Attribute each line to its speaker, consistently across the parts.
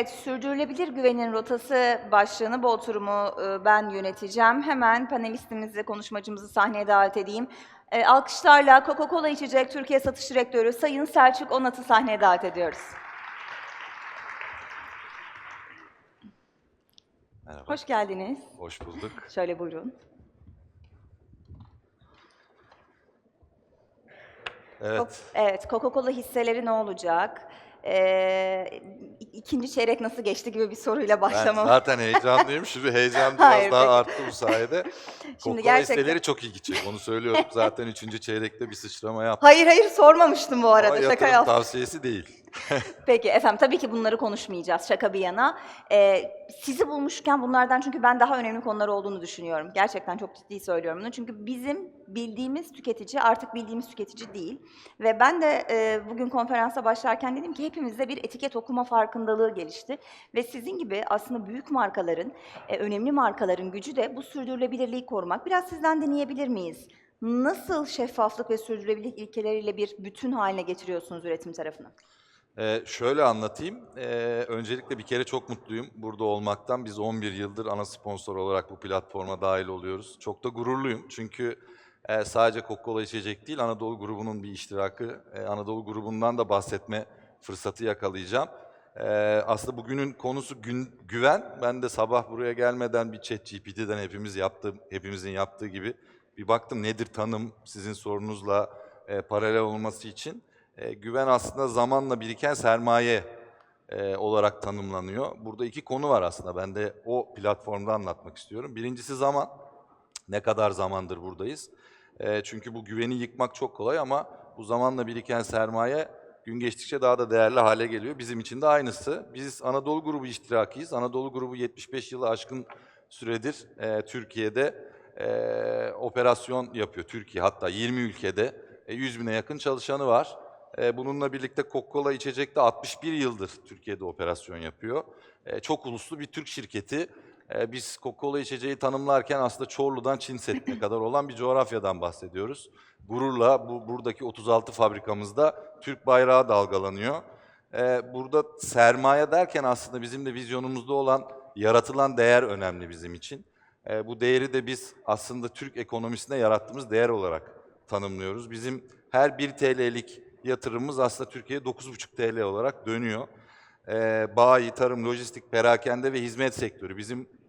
Speaker 1: Evet, sürdürülebilir güvenin rotası başlığını bu oturumu e, ben yöneteceğim. Hemen panelistimizi, konuşmacımızı sahneye davet edeyim. E, Alkışlarla Coca-Cola İçecek Türkiye Satış Direktörü Sayın Selçuk Onat'ı sahneye davet ediyoruz.
Speaker 2: Merhaba,
Speaker 1: Hoş geldiniz.
Speaker 2: hoş bulduk.
Speaker 1: Şöyle buyurun.
Speaker 2: Evet,
Speaker 1: Evet, Coca-Cola hisseleri ne olacak? E, ikinci çeyrek nasıl geçti gibi bir soruyla
Speaker 2: ben
Speaker 1: başlamam.
Speaker 2: zaten heyecanlıyım. Şimdi heyecan biraz
Speaker 1: Hayır,
Speaker 2: daha
Speaker 1: peki.
Speaker 2: arttı bu sayede. Şimdi
Speaker 1: gerçekten-
Speaker 2: hisseleri çok iyi gidecek, onu söylüyorum. Zaten üçüncü çeyrekte bir sıçrama yaptı.
Speaker 1: Hayır hayır sormamıştım bu arada.
Speaker 2: Ama
Speaker 1: Şaka yaptım.
Speaker 2: tavsiyesi değil.
Speaker 1: Peki efendim tabii ki bunları konuşmayacağız şaka bir yana. Ee, sizi bulmuşken bunlardan çünkü ben daha önemli konular olduğunu düşünüyorum. Gerçekten çok ciddi söylüyorum bunu. Çünkü bizim bildiğimiz tüketici artık bildiğimiz tüketici değil. Ve ben de e, bugün konferansa başlarken dedim ki hepimizde bir etiket okuma farkındalığı gelişti. Ve sizin gibi aslında büyük markaların, e, önemli markaların gücü de bu sürdürülebilirliği korumak. Biraz sizden dinleyebilir miyiz? Nasıl şeffaflık ve sürdürülebilirlik ilkeleriyle bir bütün haline getiriyorsunuz üretim tarafını?
Speaker 2: Ee, şöyle anlatayım. Ee, öncelikle bir kere çok mutluyum burada olmaktan. Biz 11 yıldır ana sponsor olarak bu platforma dahil oluyoruz. Çok da gururluyum çünkü e, sadece Coca-Cola içecek değil, Anadolu grubunun bir iştirakı. E, Anadolu grubundan da bahsetme fırsatı yakalayacağım. E, aslında bugünün konusu gün, güven. Ben de sabah buraya gelmeden bir chat GPT'den hepimiz yaptı, hepimizin yaptığı gibi bir baktım nedir tanım sizin sorunuzla e, paralel olması için. E, güven aslında zamanla biriken sermaye e, olarak tanımlanıyor. Burada iki konu var aslında. Ben de o platformda anlatmak istiyorum. Birincisi zaman. Ne kadar zamandır buradayız? E, çünkü bu güveni yıkmak çok kolay ama bu zamanla biriken sermaye gün geçtikçe daha da değerli hale geliyor. Bizim için de aynısı. Biz Anadolu grubu iştirakiyiz. Anadolu grubu 75 yılı aşkın süredir e, Türkiye'de e, operasyon yapıyor. Türkiye hatta 20 ülkede e, 100 bine yakın çalışanı var. E, bununla birlikte Coca-Cola içecekte 61 yıldır Türkiye'de operasyon yapıyor. E, çok uluslu bir Türk şirketi. E, biz Coca-Cola içeceği tanımlarken aslında Çorlu'dan Çin Seddi'ne kadar olan bir coğrafyadan bahsediyoruz. Gururla bu buradaki 36 fabrikamızda Türk bayrağı dalgalanıyor. E, burada sermaye derken aslında bizim de vizyonumuzda olan yaratılan değer önemli bizim için. E, bu değeri de biz aslında Türk ekonomisine yarattığımız değer olarak tanımlıyoruz. Bizim her 1 TL'lik yatırımımız aslında Türkiye'ye 9,5 TL olarak dönüyor. E, bayi, tarım, lojistik, perakende ve hizmet sektörü. Bizim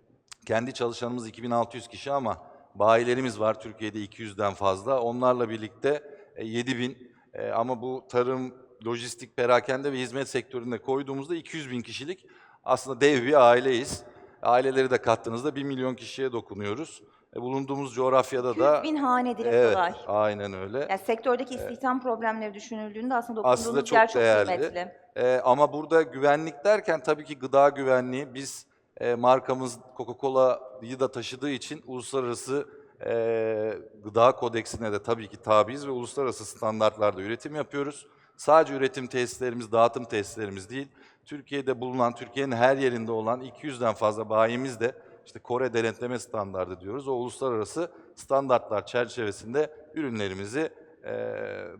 Speaker 2: kendi çalışanımız 2600 kişi ama bayilerimiz var Türkiye'de 200'den fazla. Onlarla birlikte e, 7000 e, ama bu tarım, lojistik, perakende ve hizmet sektöründe koyduğumuzda 200 bin kişilik aslında dev bir aileyiz. Aileleri de kattığınızda 1 milyon kişiye dokunuyoruz. E, bulunduğumuz coğrafyada
Speaker 1: 200
Speaker 2: da...
Speaker 1: bin hane direkt
Speaker 2: Evet,
Speaker 1: olay.
Speaker 2: aynen öyle.
Speaker 1: Yani sektördeki istihdam problemleri düşünüldüğünde aslında
Speaker 2: Aslında
Speaker 1: dokunduğunuz
Speaker 2: çok
Speaker 1: yer çok
Speaker 2: değerli.
Speaker 1: kıymetli.
Speaker 2: Ee, ama burada güvenlik derken tabii ki gıda güvenliği. Biz e, markamız Coca-Cola'yı da taşıdığı için uluslararası e, gıda kodeksine de tabii ki tabiiz ve uluslararası standartlarda üretim yapıyoruz. Sadece üretim tesislerimiz, dağıtım tesislerimiz değil, Türkiye'de bulunan, Türkiye'nin her yerinde olan 200'den fazla bayimiz de işte Kore denetleme standardı diyoruz. O uluslararası standartlar çerçevesinde ürünlerimizi e,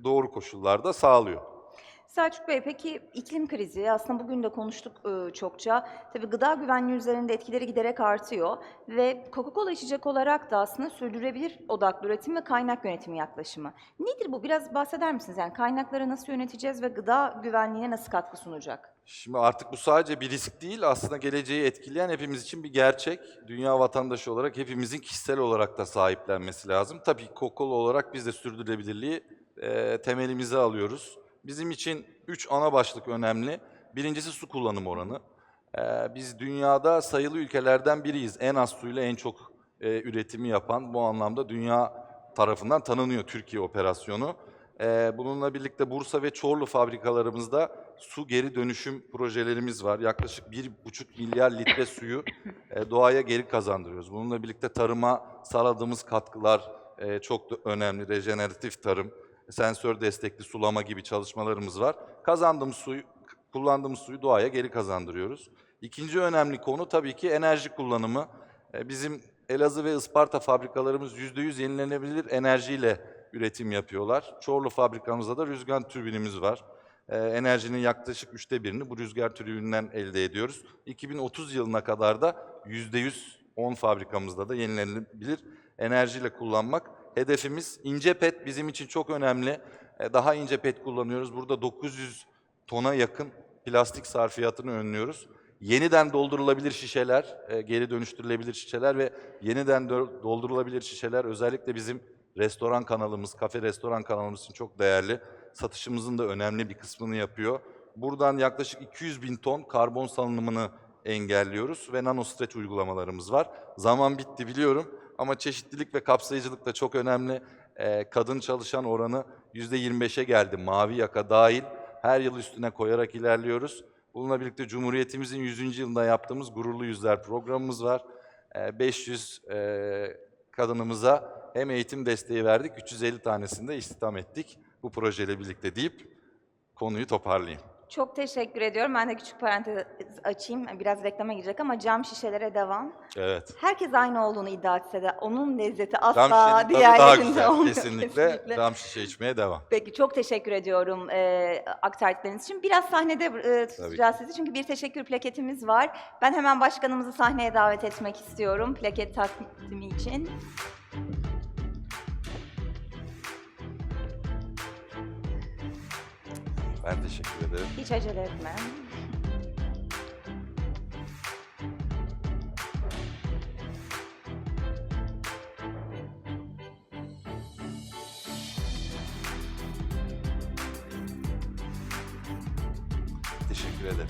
Speaker 2: doğru koşullarda sağlıyor.
Speaker 1: Selçuk Bey peki iklim krizi aslında bugün de konuştuk e, çokça. Tabii gıda güvenliği üzerinde etkileri giderek artıyor ve Coca-Cola içecek olarak da aslında sürdürülebilir odaklı üretim ve kaynak yönetimi yaklaşımı. Nedir bu? Biraz bahseder misiniz? Yani kaynakları nasıl yöneteceğiz ve gıda güvenliğine nasıl katkı sunacak?
Speaker 2: Şimdi artık bu sadece bir risk değil, aslında geleceği etkileyen hepimiz için bir gerçek. Dünya vatandaşı olarak hepimizin kişisel olarak da sahiplenmesi lazım. Tabii Coca-Cola olarak biz de sürdürülebilirliği e, temelimize alıyoruz. Bizim için üç ana başlık önemli. Birincisi su kullanım oranı. E, biz dünyada sayılı ülkelerden biriyiz. En az suyla en çok e, üretimi yapan, bu anlamda dünya tarafından tanınıyor Türkiye operasyonu. Ee, bununla birlikte Bursa ve Çorlu fabrikalarımızda su geri dönüşüm projelerimiz var. Yaklaşık 1,5 milyar litre suyu e, doğaya geri kazandırıyoruz. Bununla birlikte tarıma sağladığımız katkılar e, çok da önemli. Rejeneratif tarım, sensör destekli sulama gibi çalışmalarımız var. Kazandığımız suyu, kullandığımız suyu doğaya geri kazandırıyoruz. İkinci önemli konu tabii ki enerji kullanımı. E, Bizim Elazığ ve Isparta fabrikalarımız %100 yenilenebilir enerjiyle üretim yapıyorlar. Çorlu fabrikamızda da rüzgar türbinimiz var. e, enerjinin yaklaşık üçte birini bu rüzgar türünden elde ediyoruz. 2030 yılına kadar da %100 10 fabrikamızda da yenilenebilir enerjiyle kullanmak. Hedefimiz ince pet bizim için çok önemli. E, Daha ince pet kullanıyoruz. Burada 900 tona yakın plastik sarfiyatını önlüyoruz. Yeniden doldurulabilir şişeler, e, geri dönüştürülebilir şişeler ve yeniden doldurulabilir şişeler özellikle bizim restoran kanalımız, kafe restoran kanalımız için çok değerli. Satışımızın da önemli bir kısmını yapıyor. Buradan yaklaşık 200 bin ton karbon salınımını engelliyoruz ve nanostretch uygulamalarımız var. Zaman bitti biliyorum ama çeşitlilik ve kapsayıcılık da çok önemli. Ee, kadın çalışan oranı %25'e geldi mavi yaka dahil. Her yıl üstüne koyarak ilerliyoruz. Bununla birlikte Cumhuriyetimizin 100. yılında yaptığımız Gururlu Yüzler programımız var. Ee, 500 e, kadınımıza hem eğitim desteği verdik, 350 tanesini de istihdam ettik bu projeyle birlikte deyip konuyu toparlayayım.
Speaker 1: Çok teşekkür ediyorum. Ben de küçük parantez açayım. Biraz reklama girecek ama cam şişelere devam.
Speaker 2: Evet.
Speaker 1: Herkes aynı olduğunu iddia etse de onun lezzeti asla
Speaker 2: tadı daha
Speaker 1: diğerlerinde
Speaker 2: güzel.
Speaker 1: olmuyor.
Speaker 2: Kesinlikle, cam şişe içmeye devam.
Speaker 1: Peki çok teşekkür ediyorum e, aktardıklarınız için. Biraz sahnede e, tutacağız sizi çünkü bir teşekkür plaketimiz var. Ben hemen başkanımızı sahneye davet etmek istiyorum plaket takdimi için.
Speaker 2: Ben teşekkür ederim.
Speaker 1: Hiç acele etme.
Speaker 2: Teşekkür ederim.